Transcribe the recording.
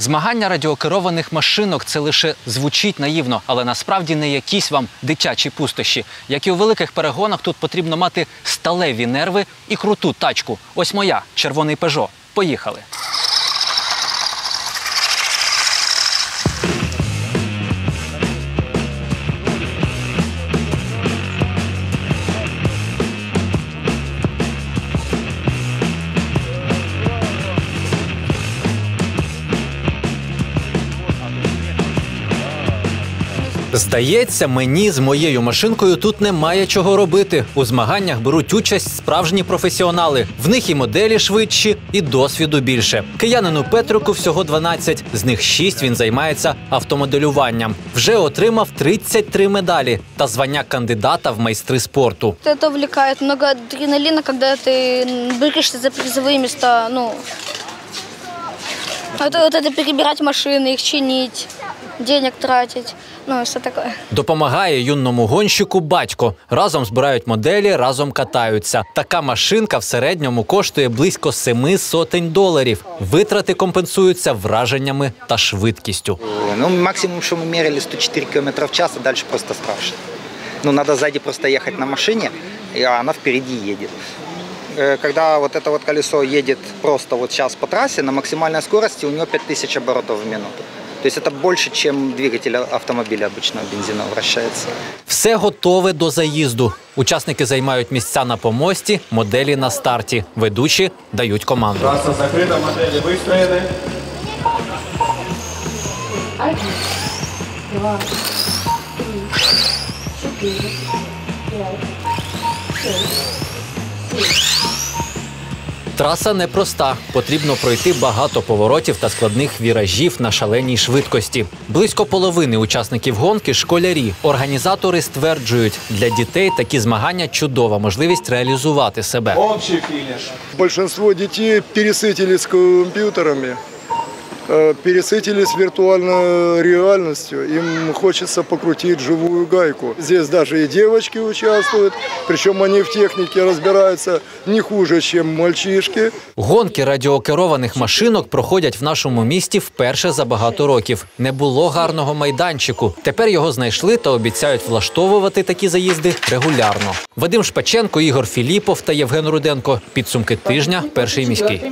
Змагання радіокерованих машинок це лише звучить наївно, але насправді не якісь вам дитячі пустощі. Як і у великих перегонах, тут потрібно мати сталеві нерви і круту тачку. Ось моя червоний пежо. Поїхали. Здається, мені з моєю машинкою тут немає чого робити. У змаганнях беруть участь справжні професіонали. В них і моделі швидші, і досвіду більше. Киянину Петрику всього 12, з них 6 він займається автомоделюванням. Вже отримав 33 медалі та звання кандидата в майстри спорту. Это увлекает много адреналина, когда ты борешься за призовые места. Ну, это, вот это перебирать машины, их чинить, денег тратить. Ну, все такое. Допомагає юному гонщику батько. Разом збирають моделі, разом катаються. Така машинка в середньому коштує близько семи сотень доларів. Витрати компенсуються враженнями та швидкістю. Ну, максимум, что мы мерили 104 км в час, а дальше просто страшно. Ну, надо сзади просто ехать на машине, и она впереди едет. Э, Когда вот это вот колесо едет просто вот сейчас по трассе, на максимальной скорости у него 5000 оборотов в минуту. То есть это больше, чем двигатель автомобиля обычного бензина вращается. Все готове до заїзду. Учасники займають місця на помості, моделі на старті. Ведучі дають команду. Траса закрита, моделі вистроєні. Траса непроста. Потрібно пройти багато поворотів та складних віражів на шаленій швидкості. Близько половини учасників гонки школярі. Організатори стверджують, для дітей такі змагання чудова можливість реалізувати себе. Общий фініш. Большинство дітей пересытились компьютерами, э, пересытились виртуальной реальностью. Им хочется покрутить живую гайку. Здесь даже и девочки участвуют, причем они в технике разбираются не хуже, чем мальчишки. Гонки радіокерованих машинок проходять в нашому місті вперше за багато років. Не було гарного майданчику. Тепер його знайшли та обіцяють влаштовувати такі заїзди регулярно. Вадим Шпаченко, Ігор Філіпов та Євген Руденко. Підсумки тижня. Перший міський.